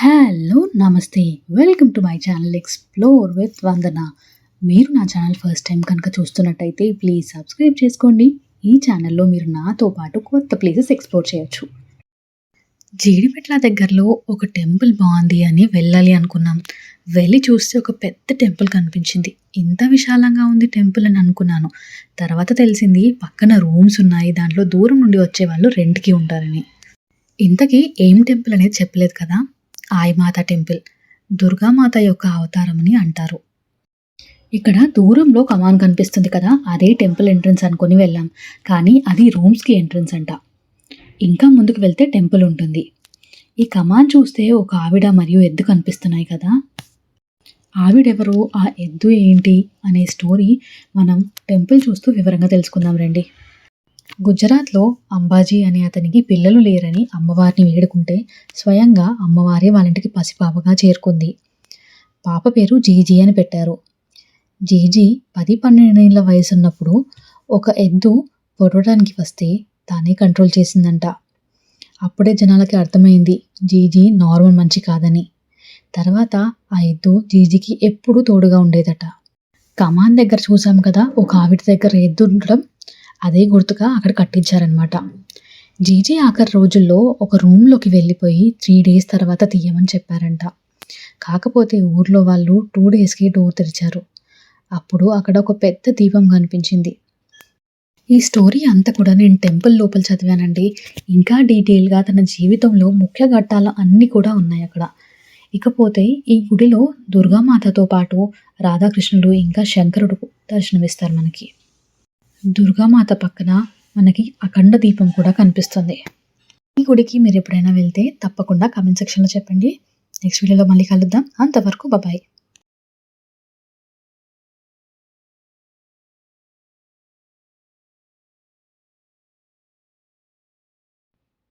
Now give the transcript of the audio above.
Hello నమస్తే. Welcome to my channel explore with Vandana మీరు నా ఛానల్ ఫస్ట్ టైం కనుక చూస్తున్నట్టయితే ప్లీజ్ సబ్స్క్రైబ్ చేసుకోండి. ఈ ఛానల్లో మీరు నాతో పాటు కొత్త ప్లేసెస్ ఎక్స్ప్లోర్ చేయొచ్చు. జీడిపెట్ల దగ్గరలో ఒక టెంపుల్ బాగుంది అని వెళ్ళాలి అనుకున్నాం. వెళ్ళి చూస్తే ఒక పెద్ద టెంపుల్ కనిపించింది. ఇంత విశాలంగా ఉంది టెంపుల్ అని అనుకున్నాను. తర్వాత తెలిసింది పక్కన రూమ్స్ ఉన్నాయి. దాంట్లో దూరం నుండి వచ్చే వాళ్ళు రెంట్కి ఉంటారని. ఇంతకీ ఏం టెంపుల్ అనేది చెప్పలేదు కదా? ఆయమాత టెంపుల్ దుర్గామాత యొక్క అవతారం అని అంటారు. ఇక్కడ దూరంలో కమాన్ కనిపిస్తుంది కదా అదే టెంపుల్ ఎంట్రన్స్ అనుకుని వెళ్ళాం. కానీ అది రూమ్స్కి ఎంట్రన్స్ అంట. ఇంకా ముందుకు వెళ్తే టెంపుల్ ఉంటుంది. ఈ కమాన్ చూస్తే ఒక ఆవిడ మరియు ఎద్దు కనిపిస్తున్నాయి కదా. ఆవిడెవరు ఆ ఎద్దు ఏంటి అనే స్టోరీ మనం టెంపుల్ చూస్తూ వివరంగా తెలుసుకుందాం రండి. గుజరాత్లో అంబాజీ అనే అతనికి పిల్లలు లేరని అమ్మవారిని వేడుకుంటే స్వయంగా అమ్మవారే వాళ్ళింటికి పసిపాపగా చేరుకుంది. పాప పేరు జీజీ అని పెట్టారు. జీజీ పది పన్నెండేళ్ళ వయసు ఉన్నప్పుడు ఒక ఎద్దు పొడవడానికి వస్తే తానే కంట్రోల్ చేసిందంట. అప్పుడే జనాలకి అర్థమైంది జీజీ నార్మల్ మంచి కాదని. తర్వాత ఆ ఎద్దు జీజీకి ఎప్పుడూ తోడుగా ఉండేదట. కమాన్ దగ్గర చూసాం కదా ఒక ఆవిడ దగ్గర ఎద్దు ఉండడం అదే గుర్తుగా అక్కడ కట్టించారనమాట జీజీ ఆఖరి రోజుల్లో ఒక రూమ్లోకి వెళ్ళిపోయి త్రీ డేస్ తర్వాత తీయమని చెప్పారంట. కాకపోతే ఊర్లో వాళ్ళు టూ డేస్కి డోర్ తెరిచారు. అప్పుడు అక్కడ ఒక పెద్ద దీపం కనిపించింది. ఈ స్టోరీ అంతా కూడా నేను టెంపుల్ లోపల చదివానండి. ఇంకా డీటెయిల్గా తన జీవితంలో ముఖ్య ఘట్టాలు అన్నీ కూడా ఉన్నాయి అక్కడ. ఇకపోతే ఈ గుడిలో దుర్గామాతతో పాటు రాధాకృష్ణుడు ఇంకా శంకరుడు దర్శనమిస్తారు మనకి. దుర్గామాత పక్కన మనకి అఖండ దీపం కూడా కనిపిస్తుంది. ఈ గుడికి మీరు ఎప్పుడైనా వెళ్తే తప్పకుండా కామెంట్ సెక్షన్లో చెప్పండి. నెక్స్ట్ వీడియోలో మళ్ళీ కలుద్దాం. అంతవరకు బాబాయ్